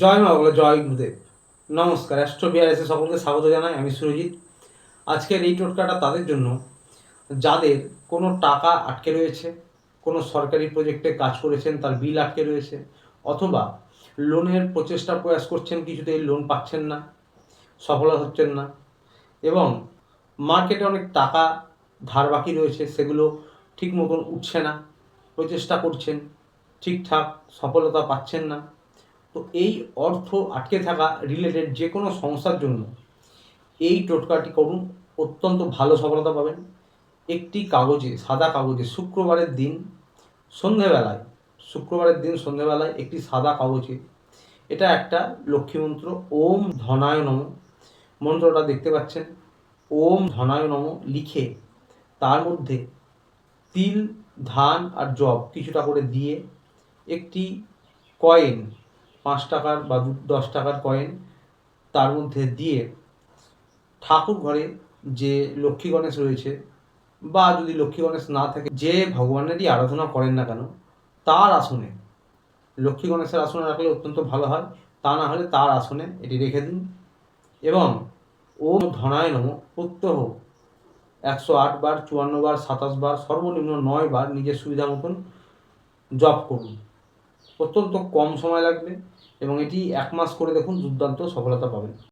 জয় মা বলে, জয় গুরুদেব। নমস্কার, অ্যাস্ট্রো বিআরএসে সকলকে স্বাগত জানাই আমি সুরজিৎ। আজকের এই টোটকাটা তাদের জন্য, যাদের কোনো টাকা আটকে রয়েছে, কোনো সরকারি প্রজেক্টে কাজ করেছেন, তার বিল আটকে রয়েছে, অথবা লোনের প্রচেষ্টা প্রয়াস করছেন, কিছুতেই লোন পাচ্ছেন না, সফলতা হচ্ছেন না, এবং মার্কেটে অনেক টাকা ধার বাকি রয়েছে, সেগুলো ঠিক মতন উঠছে না, প্রচেষ্টা করছেন, ঠিকঠাক সফলতা পাচ্ছেন না তো এই অর্থ আটকে থাকা রিলেটেড যে কোনো সমস্যার জন্য এই টোটকাটি করুন। অত্যন্ত ভালো সফলতা পাবেন। একটি কাগজে, সাদা কাগজে শুক্রবারের দিন সন্ধেবেলায়, শুক্রবারের দিন সন্ধেবেলায় একটি সাদা কাগজে, এটা একটা লক্ষ্মী মন্ত্র, ওম ধনায় নম, মন্ত্রটা দেখতে পাচ্ছেন, ওম ধনায় নম লিখে তার মধ্যে তিল, ধান আর জব কিছুটা করে দিয়ে একটি কয়েন পাঁচ টাকার বা দু- দশ টাকার কয়েন তার মধ্যে দিয়ে ঠাকুর ঘরে যে লক্ষ্মী গণেশ রয়েছে বা যদি লক্ষ্মী গণেশ না থাকে, যে ভগবানেরই আরাধনা করেন না কেন, তার আসনে, লক্ষ্মী গণেশের আসনে রাখলে অত্যন্ত ভালো হয়, তা না হলে তার আসনে এটি রেখে দিন। এবং ও ধনায় নম প্রত্যহ একশো আট বার, চুয়ান্ন বার, সাতাশ বার, সর্বনিম্ন নয় বার নিজের সুবিধা মতন জপ করুন। অত্যন্ত কম সময় লাগবে এবং এটি এক মাস করে দেখুন দুর্দান্ত সফলতা পাবেন।